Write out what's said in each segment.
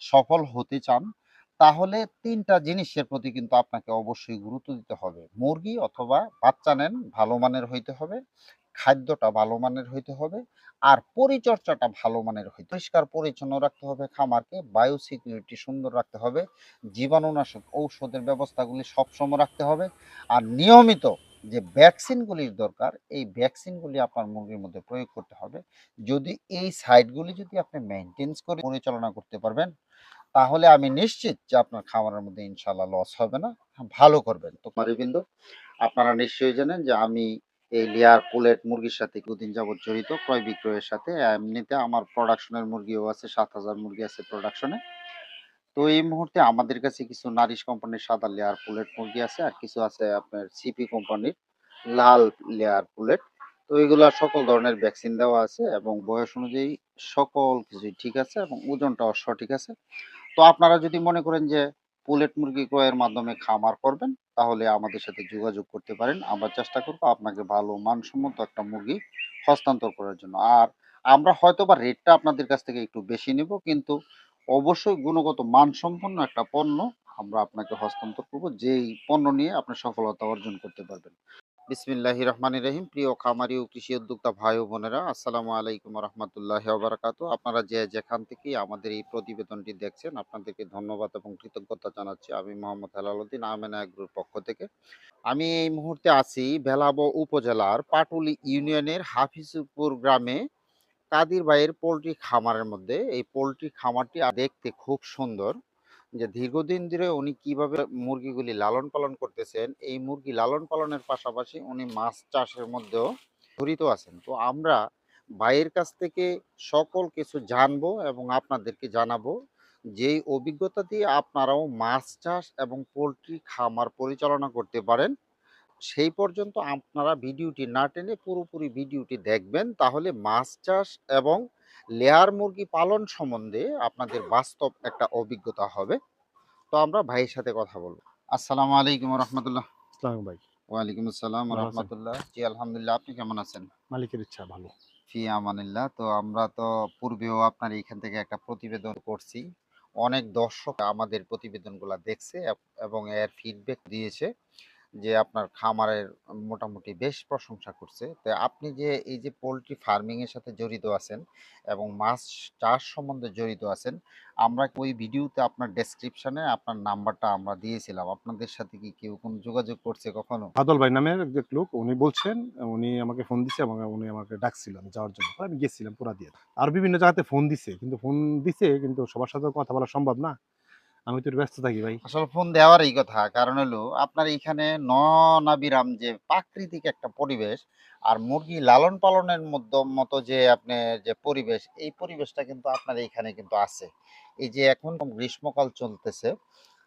সফল হতে চান, তাহলে তিনটা জিনিসের প্রতি কিন্তু আপনাকে অবশ্যই গুরুত্ব দিতে হবে। মুরগি অথবা বাচ্চা নেন, ভালো মানের হইতে হবে, খাদ্যটা ভালো মানের হইতে হবে, আর পরিচর্যাটা ভালো মানের হইতে পরিষ্কার পরিচ্ছন্ন রাখতে হবে খামারকে বায়ু সিকিউরিটি সুন্দর রাখতে হবে, জীবাণুনাশক ঔষধের ব্যবস্থাগুলি সবসময় রাখতে হবে, আর নিয়মিত যে ভ্যাকসিনগুলির দরকার, এই ভ্যাকসিনগুলি আপনার মুরগির মধ্যে প্রয়োগ করতে হবে। যদি এই সাইটগুলি যদি আপনি মেনটেন্স করে পরিচালনা করতে পারবেন তাহলে আমি নিশ্চিত যে আপনার খামারের মধ্যে ইনশাল্লাহ লস হবে না। ভালো করবেন। তো মারিবিন্দু আপনারা নিশ্চয়ই জানেন যে আমি এই লেয়ার পুলেট মুরগির সাথে দুদিন যাবত জড়িত, ক্রয় বিক্রয়ের সাথে। এমনিতে আমার প্রোডাকশনের মুরগিও আছে, সাত হাজার মুরগি আছে প্রোডাকশনে তো এই মুহূর্তে আমাদের কাছে কিছু নারিশ কোম্পানির সাদা লেয়ার পুলেট মুরগি আছে আর কিছু আছে আপনার সিপি কোম্পানির লাল লেয়ার পুলেট তো এগুলা সকল ধরনের ভ্যাকসিন দেওয়া আছে এবং বয়স অনুযায়ী সকল কিছুই ঠিক আছে এবং ওজনটাও সঠিক আছে। তো আপনারা যদি মনে করেন যে পুলেট মুরগি ক্রয়ের মাধ্যমে খামার করবেন, তাহলে আমাদের সাথে যোগাযোগ করতে পারেন। আমরা চেষ্টা করব আপনাকে ভালো মানসম্মত একটা মুরগি হস্তান্তর করার জন্য। আর আমরা হয়তো বা রেটটা আপনাদের কাছ থেকে একটু বেশি নেব, কিন্তু অবশ্যই গুণগত মানসম্পন্ন একটা পণ্য আমরা আপনাকে হস্তান্তর করব, যেই পণ্য নিয়ে আপনি সফলতা অর্জন করতে পারবেন। বিসমিল্লাহি রহমান রহিম। প্রিয় খামারি ও কৃষি উদ্যোক্তা ভাই ও বোনেরা, আসসালামু আলাইকুম রহমতুল্লাহ বারাকাত আপনারা যে যেখান থেকে আমাদের এই প্রতিবেদনটি দেখছেন, আপনাদেরকে ধন্যবাদ এবং কৃতজ্ঞতা জানাচ্ছি আমি মোহাম্মদ হেলালুদ্দিন আমেনা এগ্রুর পক্ষ থেকে। আমি এই মুহূর্তে আছি ভেলাবো উপজেলার পাটুলি ইউনিয়নের হাফিজপুর গ্রামে কাদির ভাইয়ের পোলট্রি খামারের মধ্যে। এই পোলট্রি খামারটি দেখতে খুব সুন্দর। যে দীর্ঘদিন ধরে উনি কীভাবে মুরগিগুলি লালন পালন করতেছেন, এই মুরগি লালন পালনের পাশাপাশি উনি মাছ চাষের মধ্যেও জড়িত আছেন। তো আমরা ভাইয়ের কাছ থেকে সকল কিছু জানব এবং আপনাদেরকে জানাব যেই অভিজ্ঞতা দিয়ে আপনারাও মাছ চাষ এবং পোলট্রি খামার পরিচালনা করতে পারেন। সেই পর্যন্ত আপনারা ভিডিওটি না টেনে পুরোপুরি ভিডিওটি দেখবেন। তাহলে মাছ চাষ এবং লেয়ার মুরগি পালন সম্বন্ধে আপনাদের বাস্তব একটা অভিজ্ঞতা হবে। তো আমরা ভাইয়ের সাথে কথা বলব। আসসালামু আলাইকুম রহমতুল্লাহ। ভাই। ওয়ালাইকুম আসসালাম রহমতুল্লাহ। জি আলহামদুলিল্লাহ। আপনি কেমন আছেন? মালিকের ইচ্ছা ভালো। ফি আমানিল্লাহ। তো আমরা তো পূর্বেও আপনার এখান থেকে একটা প্রতিবেদন করছি। অনেক দর্শক আমাদের প্রতিবেদনগুলো দেখছে এবং এর ফিডব্যাক দিয়েছে। যে আপনার খামারের মোটামুটি বেশ প্রশংসা করছে। তো আপনি যে এই যে পোলট্রি ফার্মিং এর সাথে জড়িত আছেন এবং মাছ চাষ সম্বন্ধে জড়িত আছেন, আমরা ওই ভিডিওতে আপনার ডেসক্রিপশনে আপনার নাম্বারটা আমরা দিয়েছিলাম। আপনাদের সাথে কি কেউ কোনো যোগাযোগ করছে কখনো? বাদল ভাই নামের একজন লোক, উনি বলছেন, উনি আমাকে ফোন দিছে এবং উনি আমাকে ডাকছিল আমি যাওয়ার জন্য। আমি গেছিলাম পুরা দিয়ে। আর বিভিন্ন জায়গাতে ফোন দিছে, কিন্তু ফোন দিছে, কিন্তু সবার সাথে কথা বলা সম্ভব না। আমি তো ব্যস্ত থাকি ভাই। আসলে ফোন দেওয়ারই কথা, কারণ হলো আপনার এখানে ননাবিরাম যে প্রাকৃতিক একটা পরিবেশ আর মুরগি লালন পালনের মধ্য, মতো যে আপনি যে পরিবেশ, এই পরিবেশটা কিন্তু আপনার এখানে কিন্তু আছে। এই যে এখন গ্রীষ্মকাল চলতেছে,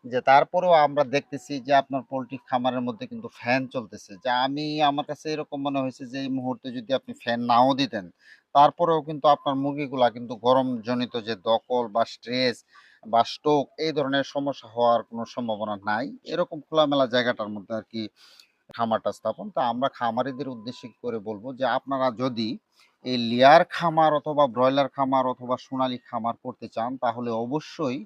যে তারপরেও আমরা দেখতেছি যে আপনার পোলট্রি খামারের মধ্যে কিন্তু ফ্যান চলতেছে। যে আমি, আমার কাছে এরকম মনে হয়েছে যে এই মুহূর্তে যদি আপনি ফ্যান নাও দিতেন, তারপরেও কিন্তু আপনার মুরগিগুলা কিন্তু গরম জনিত যে দকল বা স্ট্রেস বা স্ট্রোক এই ধরনের সমস্যা হওয়ার কোনো সম্ভাবনা নাই। এরকম খোলামেলা জায়গাটার মধ্যে আর কি খামারটা স্থাপন। তা আমরা খামারিদের উদ্দেশ্যে করে বলব যে, আপনারা যদি এই লেয়ার খামার অথবা ব্রয়লার খামার অথবা সোনালি খামার করতে চান, তাহলে অবশ্যই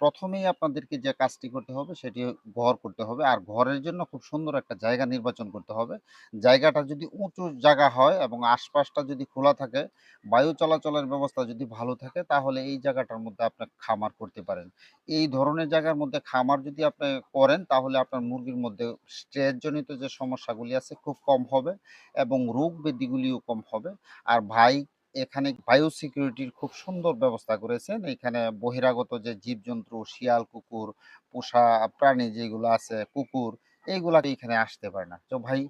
প্রথমেই আপনাদেরকে যে কাজটি করতে হবে সেটি ঘর করতে হবে। আর ঘরের জন্য খুব সুন্দর একটা জায়গা নির্বাচন করতে হবে। জায়গাটা যদি উঁচু জায়গা হয় এবং আশপাশটা যদি খোলা থাকে, বায়ু চলাচলের ব্যবস্থা যদি ভালো থাকে, তাহলে এই জায়গাটার মধ্যে আপনি খামার করতে পারেন। এই ধরনের জায়গার মধ্যে খামার যদি আপনি করেন, তাহলে আপনার মুরগির মধ্যে স্ট্রেস জনিত যে সমস্যাগুলি আছে, খুব কম হবে এবং রোগ ব্যাধিগুলিও কম হবে। আর ভাই এখানে বায়ো সিকিউরিটির খুব সুন্দর ব্যবস্থা করেছেন। এখানে বহিরাগত যে জীবজন্তু শিয়াল কুকুর পোষা প্রাণী যেগুলো আছে কুকুর এইগুলা এখানে আসতে পারে না। তো ভাই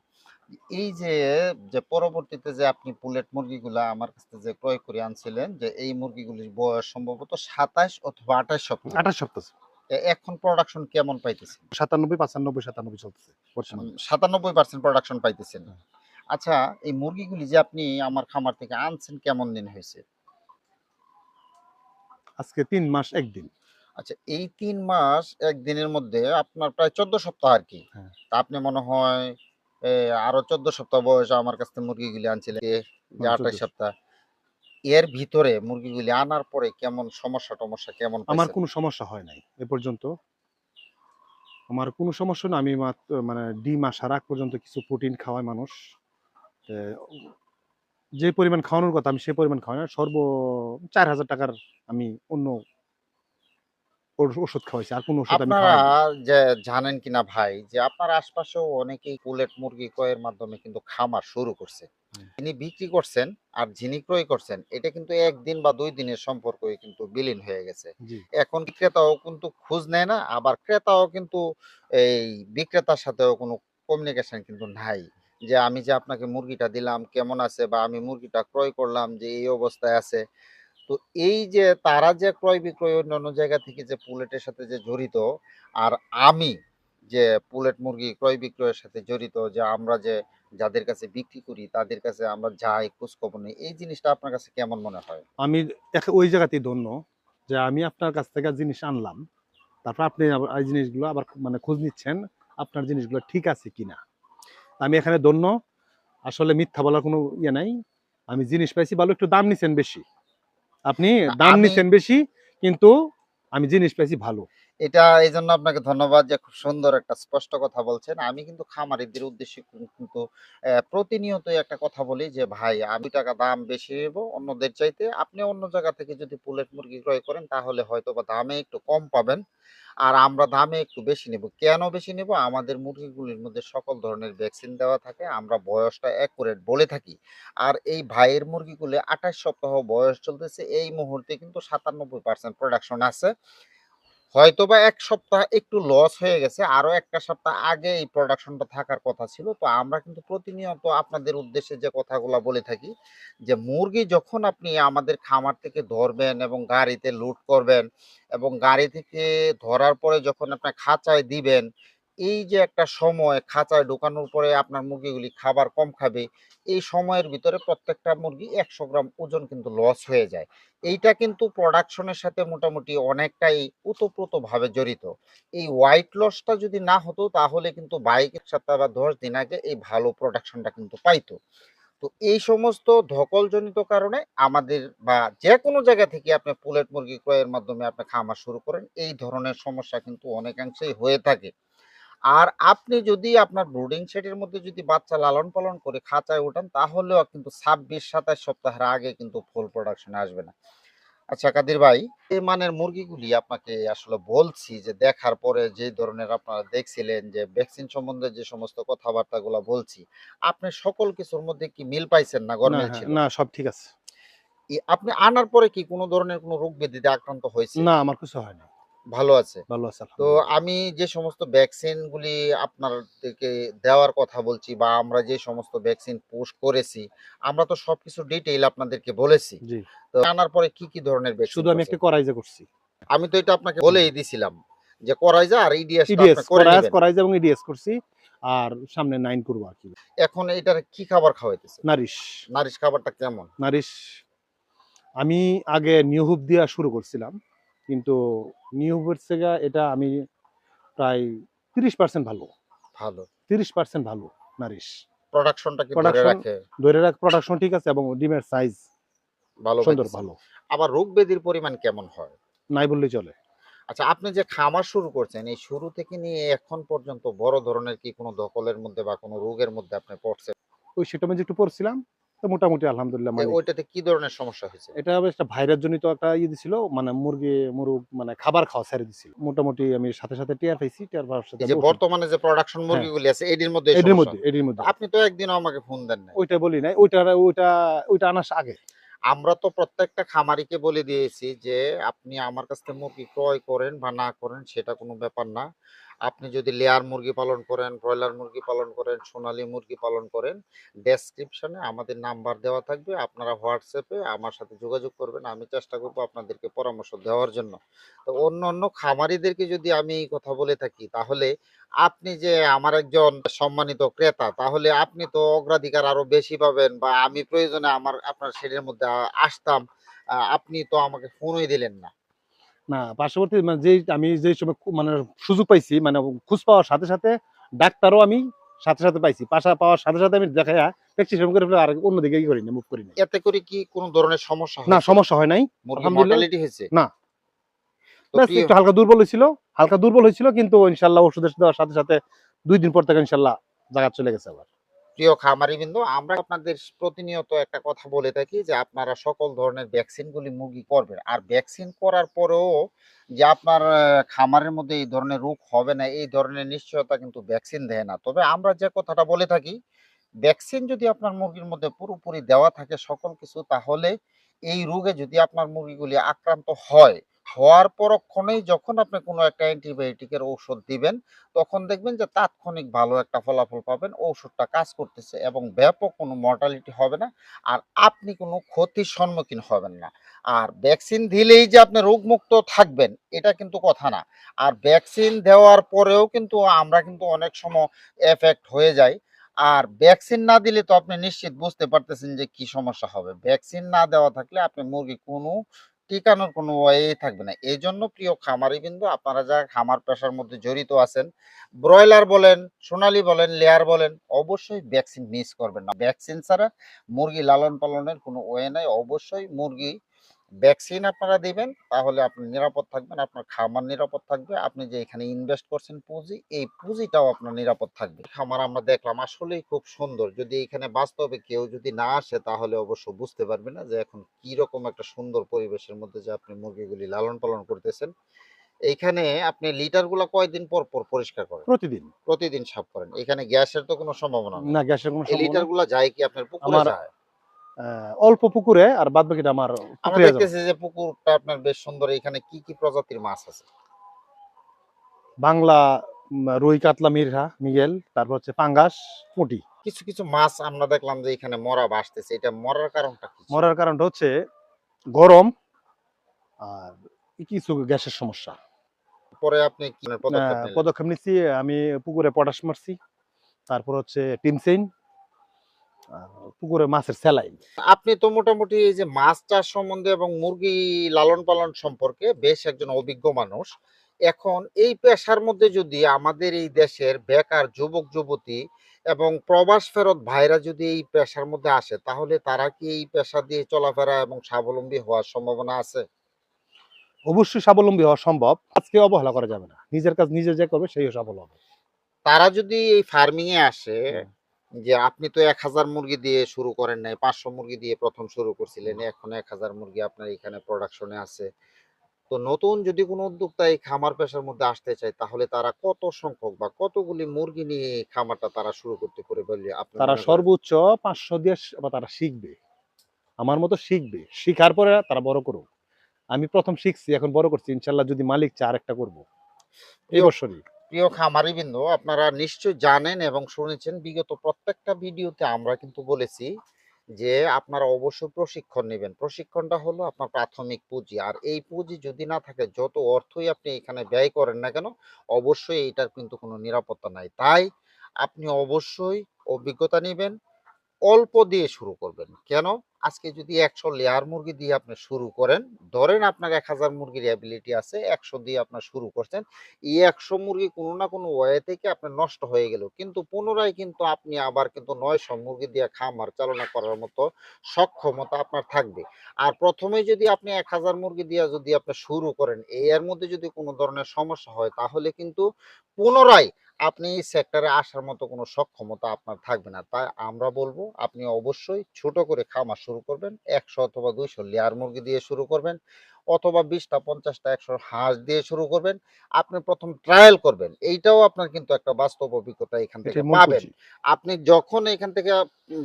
এই যে যে পরবর্তীতে যে আপনি পুলেট মুরগিগুলা আমার কাছ যে ক্রয় করে আনছিলেন যে এই মুরগিগুলির বয়স সম্ভবত সাতাশ অথবা আঠাশ সপ্তাহ। আঠাশ সপ্তাহ এখন প্রোডাকশন কেমন পাইতেছেন? সাতানব্বই পাঁচানব্বই সাতানব্বই চলতেছে সাতানব্বই পার্সেন্ট প্রোডাকশন পাইতেছেন। হ্যাঁ। আচ্ছা এই মুরগিগুলি যে আপনি আমার খামার থেকে আনছেন কেমন দিন হয়েছে? আজকে তিন মাস একদিন। আচ্ছা এই তিন মাস একদিনের মধ্যে আপনার প্রায় চোদ্দ সপ্তাহ আর কি। হ্যাঁ। তা আপনি মনে হয় আরও চোদ্দ সপ্তাহ বয়স আমার কাছ থেকে মুরগিগুলি আনছিলেন। যে হ্যাঁ, আঠাশ সপ্তাহ। এর ভিতরে মুরগিগুলি আনার পরে কেমন সমস্যা টমস্যা কেমন আমার কোনো সমস্যা হয় নাই এ পর্যন্ত। আমার কোনো সমস্যা না আমি মাত্র মানে ডিম আসার আগ পর্যন্ত কিছু প্রোটিন খাওয়ায় মানুষ। যে পরিমাণ খাওয়ানোর কথা আমি সেই পরিমাণ খাওয়াই না সর্ব চার হাজার টাকার আমি অন্য ওষুধ খাওয়াইছি আর কোনো ওষুধ আমি আপনারা যে জানেন কিনা ভাই যে আপনার আশপাশেও অনেকেই পুলেট মুরগি ক্রয়ের মাধ্যমে কিন্তু খামার শুরু করছে। বিক্রি করছেন আর যিনি ক্রয় করছেন এটা কিন্তু একদিন বা দুই দিনের সম্পর্কই কিন্তু বিলীন হয়ে গেছে। এখন ক্রেতাও কিন্তু খোঁজ নেয় না আবার ক্রেতাও কিন্তু এই বিক্রেতার সাথেও কোনো কমিউনিকেশন কিন্তু নাই। যে আমি যে আপনাকে মুরগিটা দিলাম, কেমন আছে? বা আমি মুরগিটা ক্রয় করলাম যে এই অবস্থায় আছে। তো এই যে তারা যে ক্রয় বিক্রয় অন্যান্য জায়গা থেকে যে পুলেটের সাথে যে জড়িত, আর আমি যে পুলেট মুরগি ক্রয় বিক্রয়ের সাথে জড়িত, যে আমরা যে যাদের কাছে বিক্রি করি, তাদের কাছে আমরা যাই খোঁজ খবর নেই, এই জিনিসটা আপনার কাছে কেমন মনে হয়? আমি ওই জায়গাতেই ধন্য যে আমি আপনার কাছ থেকে জিনিস আনলাম, তারপর আপনি এই জিনিসগুলো আবার মানে খোঁজ নিচ্ছেন, আপনার জিনিসগুলো ঠিক আছে কিনা? আমি এখানে ধন্য। আসলে মিথ্যা বলার কোনো ইয়ে নাই। আমি জিনিস পাইছি ভালো একটু দাম নিছেন বেশি। আপনি দাম নিছেন বেশি কিন্তু আমি জিনিস পাইছি ভালো। এটা এই জন্য আপনাকে ধন্যবাদ যে খুব সুন্দর একটা স্পষ্ট কথা বলছেন। আমি কিন্তু খামারিদের উদ্দেশ্যে কিন্তু প্রতিনিয়তই একটা কথা বলি যে, ভাই, আমি টাকা দাম বেশি নেব অন্যদের চাইতে। আপনি অন্য জায়গা থেকে যদি পুলেট মুরগি ক্রয় করেন, তাহলে হয়তো বা দামে একটু কম পাবেন। আর আমরা দামে একটু বেশি নেব। কেন বেশি নেব? আমাদের মুরগিগুলির মধ্যে সকল ধরনের ভ্যাকসিন দেওয়া থাকে। আমরা বয়সটা অ্যাকুরেট বলে থাকি। আর এই ভাইয়ের মুরগিগুলি আঠাশ সপ্তাহ বয়স চলতেছে। এই মুহূর্তে কিন্তু সাতানব্বই পার্সেন্ট প্রোডাকশন আছে। হয়তোবা এক সপ্তাহ একটু লস হয়ে গেছে। আরও একটা সপ্তাহ আগে এই প্রোডাকশনটা থাকার কথা ছিল। তো আমরা কিন্তু প্রতিনিয়ত আপনাদের উদ্দেশ্যে যে কথাগুলো বলে থাকি, যে মুরগি যখন আপনি আমাদের খামার থেকে ধরবেন এবং গাড়িতে লোড করবেন এবং গাড়ি থেকে ধরার পরে যখন আপনার খাঁচায় দিবেন এই যে একটা সময় খাঁচায় ঢোকানোর পরে আপনার মুরগিগুলি খাবার কম খাবে, এই সময়ের ভিতরে প্রত্যেকটা মুরগি একশো গ্রাম ওজন কিন্তু লস হয়ে যায়। এইটা কিন্তু প্রোডাকশনের সাথে মোটামুটি অনেকটাই ওতপ্রোতভাবে জড়িত। এই হোয়াইট লসটা যদি না হতো, তাহলে কিন্তু বাইকের সাথে বা দশ দিন আগে এই ভালো প্রোডাকশনটা কিন্তু পাইতো। তো এই সমস্ত ধকলজনিত কারণে আমাদের বা যে কোনো জায়গা থেকে আপনি পুলেট মুরগি ক্রয়ের মাধ্যমে আপনি খামার শুরু করেন, এই ধরনের সমস্যা কিন্তু অনেকাংশেই হয়ে থাকে। আর আপনি যদি আপনার ব্রুডিং সেটের মধ্যে যদি বাচ্চা লালন পালন করে খাঁচায় ওঠান তাহলেও কিন্তু ছাব্বিশ সাতাশ সপ্তাহের আগে কিন্তু ফুল প্রোডাকশনে আসবে না। আচ্ছা কাদির ভাই এই মানের মুরগিগুলি আপনাকে আসলে বলছি যে দেখার পরে যে ধরনের আপনারা দেখছিলেন যে ভ্যাকসিন সম্বন্ধে যে সমস্ত কথাবার্তাগুলো বলছি আপনি সকল কিছুর মধ্যে কি মিল পাইছেন না গরমিল হ্যাঁ, ছিল? না সব ঠিক আছে। আপনি আনার পরে কি কোনো ধরনের কোনো রোগ ব্যাধিতে আক্রান্ত হয়েছে না আমার কিছু হয় না ভালো আছে। ভালো আছে তো আমি যে সমস্ত ভ্যাকসিন গুলি আপনাদেরকে দেওয়ার কথা বলছি বা আমরা যে সমস্ত ভ্যাকসিন পোস্ট করেছি আমরা তো সবকিছু ডিটেইল আপনাদেরকে বলেছি। তো আনার পরে কি কি ধরনের ভ্যাকসিন শুধু আমি একটা করাইজা করছি। আমি তো এটা আপনাকে বলেই দিছিলাম যে করাইজা আর ইডিএস ইডিএস করে করাইজ করাইজা এবং ইডিএস করছি। আর সামনে নাইন করব আর কি। এখন এটার কি খাবার খাওয়াইতেছে নারিশ। নারিশ খাবারটা কেমন? নারিশ। আমি আগে নিউ হুপ দিয়া শুরু করছিলাম। কিন্তু নিউ হুপের থেকে এটা আমি প্রায় তিরিশ পার্সেন্ট ভালো। ভালো। তিরিশ পার্সেন্ট ভালো নারিশ। প্রোডাকশনটা কি ধরে রাখে? ধরে রাখ প্রোডাকশন ঠিক আছে এবং ডিমের সাইজ ভালো সুন্দর ভালো। আবার রোগ ব্যাধির পরিমাণ কেমন হয়? নাই বললেই চলে। আচ্ছা আপনি যে খামার শুরু করছেন এই শুরু থেকে নিয়ে এখন পর্যন্ত বড় ধরনের কি কোনো দখলের মধ্যে বা কোনো রোগের মধ্যে আপনি পড়ছেন? ওই সেটা আমি একটু পড়ছিলাম তো মোটামুটি আলহামদুলিল্লাহ মানে। ওইটাতে কি ধরনের সমস্যা হয়েছে? এটা একটা ভাইরাস জনিত একটা ইয়ে দিছিল মানে মুরগি মুরগ মানে খাবার খাওয়া ছেড়ে দিছিল। মোটামুটি আমি সাথে সাথে টিয়ার পাইছি টিয়ার পাওয়ার সাথে যে বর্তমনে যে প্রোডাকশন মুরগিগুলি আছে এটির মধ্যে হ্যাঁ। সমস্যা। মধ্যে এটির মধ্যে। আপনি তো একদিনও আমাকে ফোন দেন না ওইটা বলি নাই ওইটা ওইটা ওইটা আনার আগে। আমরা তো প্রত্যেকটা খামারিকে বলে দিয়েছি যে আপনি আমার কাছ থেকে মুরগি ক্রয় করেন বা না করেন সেটা কোনো ব্যাপার না। আপনি যদি লেয়ার মুরগি পালন করেন ব্রয়লার মুরগি পালন করেন, সোনালী মুরগি পালন করেন ডেসক্রিপশনে আমাদের নাম্বার দেওয়া থাকবে। আপনারা হোয়াটসঅ্যাপে আমার সাথে যোগাযোগ করবেন। আমি চেষ্টা করব আপনাদেরকে পরামর্শ দেওয়ার জন্য। তো অন্য অন্য খামারিদেরকে যদি আমি এই কথা বলে থাকি, তাহলে আপনি যে আমার একজন সম্মানিত ক্রেতা, তাহলে আপনি তো অগ্রাধিকার আরও বেশি পাবেন বা আমি প্রয়োজনে আমার, আপনার শেডের মধ্যে আসতাম। আপনি তো আমাকে ফোনই দিলেন না। না পার্শ্ববর্তী মানে যেই আমি যেই সময় মানে সুযোগ পাইছি মানে খোঁজ পাওয়ার সাথে সাথে ডাক্তারও আমি সাথে সাথে পাইছি। পাশা পাওয়ার সাথে সাথে আমি দেখাই প্র্যাকটিস করে আর অন্যদিকে কি করি না মুভ করি না। এতে করে কি কোনো ধরনের সমস্যা না সমস্যা হয় নাই। মর্টালিটি হয়েছে? না। একটু হালকা দুর্বল হয়েছিল হালকা দুর্বল হয়েছিল কিন্তু ইনশাল্লাহ ওষুধের দেওয়ার সাথে সাথে দুই দিন পর থেকে ইনশাল্লাহ জায়গা চলে গেছে আবার। প্রিয় খামারি বিন্দু আমরা আপনাদের প্রতিনিয়ত একটা কথা বলে থাকি যে, আপনারা সকল ধরনের ভ্যাকসিনগুলি মুরগি করবেন। আর ভ্যাকসিন করার পরেও যে, আপনার খামারের মধ্যে এই ধরনের রোগ হবে না, এই ধরনের নিশ্চয়তা কিন্তু ভ্যাকসিন দেয় না। তবে আমরা যে কথাটা বলে থাকি ভ্যাকসিন যদি আপনার মুরগির মধ্যে পুরোপুরি দেওয়া থাকে সকল কিছু, তাহলে এই রোগে যদি আপনার মুরগিগুলি আক্রান্ত হয় হওয়ার পরক্ষণেই যখন আপনি কোনো একটা অ্যান্টিবায়োটিকের ঔষধ দিবেন, তখন দেখবেন যে তাৎক্ষণিক ভালো একটা ফলাফল পাবেন, ঔষধটা কাজ করতেছে এবং ব্যাপক কোনো মর্টালিটি হবে না আর আপনি কোনো ক্ষতির সম্মুখীন হবেন না। আর ভ্যাকসিন দিলেই যে আপনি রোগমুক্ত থাকবেন, এটা কিন্তু কথা না। আর ভ্যাকসিন দেওয়ার পরেও কিন্তু আমরা কিন্তু অনেক সময় এফেক্ট হয়ে যাই। আর ভ্যাকসিন না দিলে তো আপনি নিশ্চিত বুঝতে পারতেছেন যে কি সমস্যা হবে। ভ্যাকসিন না দেওয়া থাকলে আপনি মুরগি কোনো টিকানোর কোনো ওয়ে থাকবে না। এই জন্য প্রিয় খামারি কিন্তু আপনারা যা খামার পেশার মধ্যে জড়িত আছেন, ব্রয়লার বলেন, সোনালি বলেন, লেয়ার বলেন, অবশ্যই ভ্যাকসিন মিস করবেন না। ভ্যাকসিন ছাড়া মুরগি লালন পালনের কোনো ওয়ে নাই। অবশ্যই মুরগি ভ্যাকসিন আপনারা দিবেন তাহলে আপনি নিরাপদ থাকবেন আপনার খামার নিরাপদ থাকবে আপনি যে এখানে ইনভেস্ট করছেন পুঁজি এই পুঁজিটাও আপনার নিরাপদ থাকবে। খামার আমরা দেখলাম আসলেই খুব সুন্দর যদি এখানে বাস্তবে কেউ যদি না আসে তাহলে অবশ্য বুঝতে পারবে না যে এখন কি রকম একটা সুন্দর পরিবেশের মধ্যে যে আপনি মুরগিগুলি লালন পালন করতেছেন। এইখানে আপনি লিটারগুলো কয়দিন পর পর পরিষ্কার করেন? প্রতিদিন। প্রতিদিন সাফ করেন। এখানে গ্যাসের তো কোনো সম্ভাবনা না গ্যাসের কোনো লিটারগুলো যায় কি আপনার পুকুরে যায়? অল্প পুকুরে আর বাদ বাকিটা আমার আমরা দেখতেছি যে পুকুরটা আপনার বেশ সুন্দর এখানে কি কি প্রজাতির মাছ আছে? বাংলা রুই কাতলা মিরহা মিগেল তারপর হচ্ছে পাঙ্গাস পুঁটি। কিছু কিছু মাছ আমরা দেখলাম যে এখানে মরা ভাসতেছে এটা মরার কারণটা কি? মরার কারণটা হচ্ছে গরম আর কিছু গ্যাসের সমস্যা। পরে আপনি কি পদক্ষেপ নিচ্ছি আমি পুকুরে পটাশ মারছি তারপর হচ্ছে টিমসেইন আর পুকুরে মাছের স্যালাইন আপনি তো মোটামুটি এই যে মাছ চাষ সম্বন্ধে এবং মুরগি লালন পালন সম্পর্কে বেশ একজন অভিজ্ঞ মানুষ। এখন এই পেশার মধ্যে যদি আমাদের এই দেশের বেকার যুবক যুবতী এবং প্রবাস ফেরত ভাইরা যদি এই পেশার মধ্যে আসে তাহলে তারা কি এই পেশা দিয়ে চলাফেরা এবং স্বাবলম্বী হওয়ার সম্ভাবনা আছে? অবশ্যই স্বাবলম্বী হওয়া সম্ভব। আজকে অবহেলা করা যাবে না। নিজের কাজ নিজে যে করবে সেই সফল হবে তারা যদি এই ফার্মিং এ আসে। যে আপনি তো এক হাজার মুরগি দিয়ে শুরু করেন নাই পাঁচশো মুরগি দিয়ে প্রথম শুরু করছিলেন এখন এক হাজার মুরগি আপনার এখানে প্রোডাকশনে আছে। তো নতুন যদি কোনো উদ্যোক্তা এই খামার পেশার মধ্যে আসতে চায় তাহলে তারা কত সংখ্যক বা কতগুলি মুরগি নিয়ে খামারটা তারা শুরু করতে পারে বলে তারা সর্বোচ্চ পাঁচশো দিয়ে বা তারা শিখবে। আমার মতো শিখবে। শিখার পরে তারা বড় করুক। আমি প্রথম শিখছি এখন বড় করছি। ইনশাল্লাহ যদি মালিক চা আরেকটা করব। এই বছরই। প্রিয় খামারি বিন্দু, আপনারা নিশ্চয় জানেন এবং শুনেছেন বিগত প্রত্যেকটা ভিডিওতে আমরা কিন্তু বলেছি যে আপনারা অবশ্যই প্রশিক্ষণ নেবেন। প্রশিক্ষণটা হলো আপনার প্রাথমিক পুঁজি। আর এই পুঁজি যদি না থাকে, যত অর্থই আপনি এখানে ব্যয় করেন না কেন, অবশ্যই এইটার কিন্তু কোনো নিরাপত্তা নাই। তাই আপনি অবশ্যই অভিজ্ঞতা নেবেন, অল্প দিয়ে শুরু করবেন। কেন? আজকে যদি একশো লেয়ার মুরগি দিয়ে আপনি শুরু করেন, ধরেন আপনার এক হাজার মুরগির অ্যাবিলিটি আছে, একশো দিয়ে আপনার শুরু করছেন, এই একশো মুরগি কোনো না কোনো ওয়ে থেকে আপনার নষ্ট হয়ে গেল। কিন্তু পুনরায় কিন্তু আপনি আবার কিন্তু নয়শো মুরগি দিয়ে খামার চালনা করার মতো সক্ষমতা আপনার থাকবে। আর প্রথমে যদি আপনি এক হাজার মুরগি দিয়ে যদি আপনি শুরু করেন এর মধ্যে যদি কোনো ধরনের সমস্যা হয়, তাহলে কিন্তু পুনরায় আপনি এই সেক্টরে আসার মতো কোনো সক্ষমতা আপনার থাকবে না। তাই আমরা বলব, আপনি অবশ্যই ছোট করে খামার শুরু করবেন একশো অথবা দুইশো লেয়ার মুরগি দিয়ে শুরু করবেন অথবা বিশটা পঞ্চাশটা একশো হাঁস দিয়ে শুরু করবেন। আপনি প্রথম ট্রায়াল করবেন। এইটাও আপনার কিন্তু একটা বাস্তব অভিজ্ঞতা এখান থেকে পাবেন। আপনি যখন এখান থেকে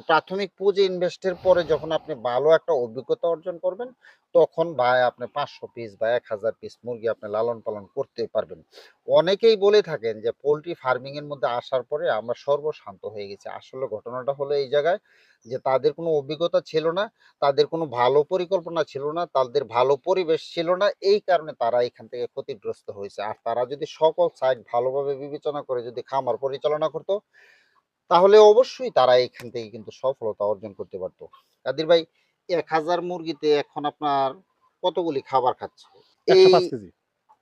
প্রাথমিক পুঁজি ইনভেস্টের পরে যখন আপনি ভালো একটা অভিজ্ঞতা অর্জন করবেন তখন ভাই আপনি পাঁচশো পিস বা এক হাজার পিস মুরগি আপনি লালন পালন করতে পারবেন। অনেকেই বলে থাকেন যে পোলট্রি ফার্মিং এর মধ্যে আসার পরে আমরা সর্বশান্ত হয়ে গেছি। আসলে ঘটনাটা হলো এই জায়গায় যে তাদের কোনো অভিজ্ঞতা ছিল না তাদের কোনো ভালো পরিকল্পনা ছিল না তাদের ভালো পরিবেশ ছিল না এই কারণে তারা এখান থেকে ক্ষতিগ্রস্ত হয়েছে। আর তারা যদি সকল সাইড ভালোভাবে বিবেচনা করে যদি খামার পরিচালনা করতো তাহলে অবশ্যই তারা এখান থেকে কিন্তু সফলতা অর্জন করতে পারতো। কাদির ভাই এক হাজার মুরগিতে এখন আপনার কতগুলি খাবার খাচ্ছে? এই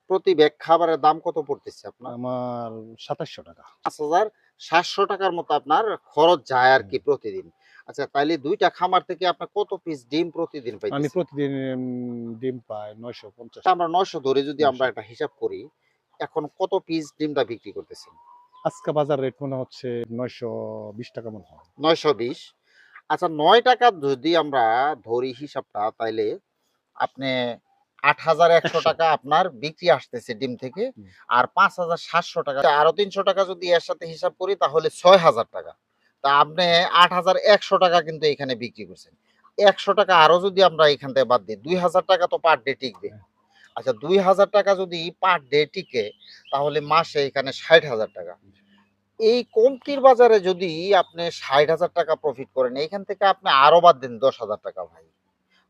প্রতি ব্যাগ খাবারের দাম কত পড়তেছে আপনার? আমার সাতাশশো টাকা। পাঁচ হাজার সাতশো টাকার মতো আপনার খরচ যায় আর কি প্রতিদিন। আচ্ছা তাইলে দুইটা খামার থেকে আপনার কত পিস ডিম প্রতিদিন পাই আমি প্রতিদিন ডিম পাই নয়শো পঞ্চাশ। আমরা নয়শো ধরে যদি আমরা একটা হিসাব করি এখন কত পিস ডিমটা বিক্রি করতেছেন? আজকে বাজার রেট মনে হচ্ছে নয়শো বিশ টাকা মনে হয়। নয়শো বিশ। আচ্ছা নয় টাকা যদি আমরা ধরি হিসাবটা তাইলে আপনি আট হাজার একশো টাকা আপনার বিক্রি আসতেছে ডিম থেকে আর পাঁচ হাজার সাতশো টাকা। আরও তিনশো টাকা যদি এর সাথে হিসাব করি তাহলে ছয় হাজার টাকা। তা আপনি আট হাজার একশো টাকা কিন্তু এখানে বিক্রি করছেন। একশো টাকা আরও যদি আমরা এখান থেকে বাদ দিই দুই হাজার টাকা তো পার ডে টিকবে। হ্যাঁ। আচ্ছা দুই হাজার টাকা যদি পার ডে টিকে তাহলে মাসে এখানে ষাট হাজার টাকা। এই কমতির বাজারে যদি আপনি ষাট হাজার টাকা প্রফিট করেন এখান থেকে আপনি আরও বাদ দেন দশ হাজার টাকা ভাই।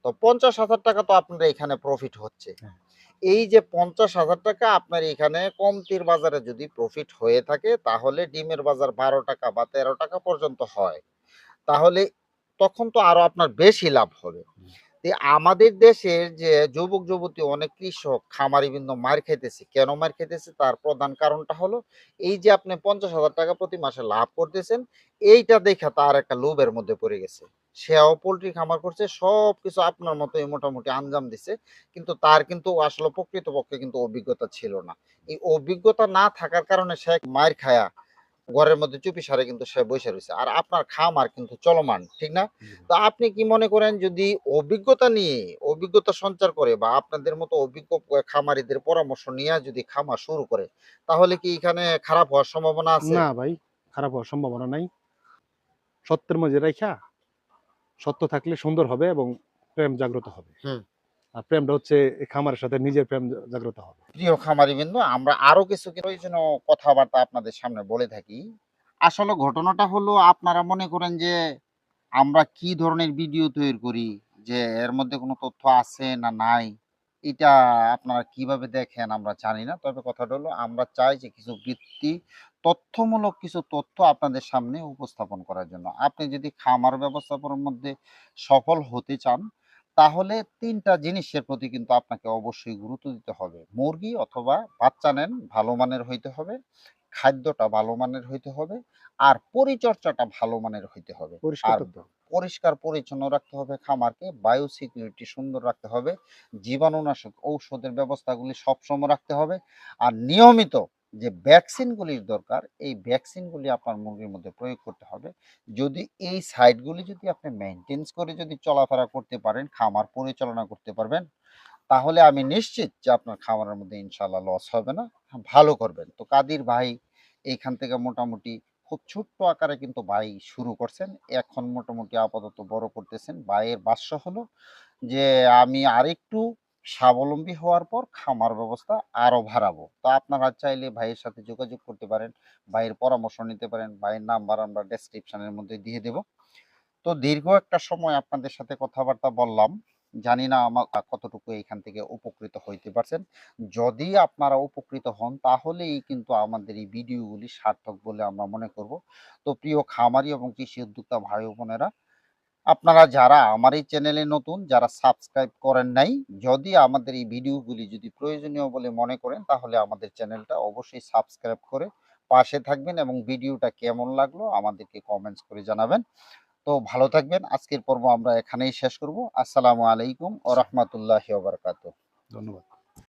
তো পঞ্চাশ হাজার টাকা তো আপনার এখানে প্রফিট হচ্ছে। হ্যাঁ। এই যে পঞ্চাশ হাজার টাকা আপনার এখানে কমতির বাজারে যদি প্রফিট হয়ে থাকে, তাহলে ডিমের বাজার বারো টাকা বা তেরো টাকা পর্যন্ত হয়। তাহলে তখন তো আরও আপনার বেশি লাভ হবে। আমাদের দেশের যে যুবক, যুবতী, অনেক কৃষক খামারি বিন্দু মার খাইতেছে। কেন মার খাইতেছে? তার প্রধান কারণটা হলো, এই যে আপনি পঞ্চাশ হাজার টাকা প্রতি মাসে লাভ করতেছেন, এইটা দেখে তার একটা লোভের মধ্যে পড়ে গেছে। সেও পোল্ট্রি খামার করছে সব কিছু আপনার মতোই মোটামুটি আঞ্জাম দিছে। কিন্তু তার কিন্তু আসলে প্রকৃতপক্ষে কিন্তু অভিজ্ঞতা ছিল না। এই অভিজ্ঞতা না থাকার কারণে সে মায়ের খায়া ঘরের মধ্যে চুপি সারে কিন্তু সে বসে রয়েছে। আর আপনার খামার কিন্তু চলমান ঠিক না? তো আপনি কি মনে করেন যদি অভিজ্ঞতা নিয়ে অভিজ্ঞতা সঞ্চার করে বা আপনাদের মতো অভিজ্ঞ খামারিদের পরামর্শ নিয়ে যদি খামার শুরু করে তাহলে কি এখানে খারাপ হওয়ার সম্ভাবনা আছে? না ভাই খারাপ হওয়ার সম্ভাবনা নাই। সত্যের মধ্যে রেখা সত্য থাকলে সুন্দর হবে এবং প্রেম জাগ্রত হবে। আর প্রেমটা হচ্ছে খামারের সাথে নিজের প্রেম জাগ্রত হবে। প্রিয় খামারি বিন্দু আমরা আরও কিছু কিছু প্রয়োজনীয় কথাবার্তা আপনাদের সামনে বলে থাকি। আসলে ঘটনাটা হলো আপনারা মনে করেন যে আমরা কি ধরনের ভিডিও তৈরি করি যে এর মধ্যে কোনো তথ্য আছে না নাই? এটা আপনারা কীভাবে দেখেন আমরা জানি না। তবে কথাটা হলো আমরা চাই যে কিছু বৃত্তি তথ্যমূলক কিছু তথ্য আপনাদের সামনে উপস্থাপন করার জন্য। আপনি যদি খামার ব্যবস্থাপনার মধ্যে সফল হতে চান তাহলে তিনটা জিনিসের প্রতি কিন্তু আপনাকে অবশ্যই গুরুত্ব দিতে হবে। মুরগি অথবা বাচ্চা নেন ভালো মানের হইতে হবে খাদ্যটা ভালো মানের হইতে হবে আর পরিচর্যাটা ভালো মানের হইতে হবে। আর হবে। পরিষ্কার পরিচ্ছন্ন রাখতে হবে খামারকে বায়ো সিকিউরিটি সুন্দর রাখতে হবে, জীবাণুনাশক ঔষধের ব্যবস্থাগুলি সবসময় রাখতে হবে, আর নিয়মিত যে ভ্যাকসিনগুলির দরকার, এই ভ্যাকসিনগুলি আপনার মুরগির মধ্যে প্রয়োগ করতে হবে। যদি এই সাইটগুলি যদি আপনি মেনটেন্স করে যদি চলাফেরা করতে পারেন, খামার পরিচালনা করতে পারবেন, তাহলে আমি নিশ্চিত যে আপনার খামারের মধ্যে ইনশাল্লাহ লস হবে না, ভালো করবেন। তো কাদির ভাই, এইখান থেকে মোটামুটি খুব ছোট্ট আকারে কিন্তু ভাই শুরু করছেন। এখন মোটামুটি আপাতত বড় করতেছেন। ভাইয়ের বাস্য হলো যে, আমি আরেকটু স্বাবলম্বী হওয়ার পর খামার ব্যবস্থা আরও বাড়াবো। তো আপনারা চাইলে ভাইয়ের সাথে যোগাযোগ করতে পারেন, ভাইয়ের পরামর্শ নিতে পারেন, ভাইয়ের নাম্বার আমরা ডেসক্রিপশনের মধ্যে দিয়ে দেব। তো দীর্ঘ একটা সময় আপনাদের সাথে কথাবার্তা বললাম। জানি না আমার কতটুকু এখান থেকে উপকৃত হইতে পারছেন। যদি আপনারা উপকৃত হন, তাহলেই কিন্তু আমাদের এই ভিডিওগুলি সার্থক বলে আমরা মনে করব। তো প্রিয় খামারি এবং কৃষি উদ্যোক্তা ভাই বোনেরা, আপনারা যারা আমার এই চ্যানেলে নতুন, যারা সাবস্ক্রাইব করেন নাই, যদি আমাদের এই ভিডিওগুলি যদি প্রয়োজনীয় বলে মনে করেন, তাহলে আমাদের চ্যানেলটা অবশ্যই সাবস্ক্রাইব করে পাশে থাকবেন এবং ভিডিওটা কেমন লাগল, আমাদেরকে কমেন্টস করে জানাবেন। তো ভালো থাকবেন। আজকের পর্ব আমরা এখানেই শেষ করব। আসসালামু আলাইকুম ও রহমতুল্লাহ ধন্যবাদ।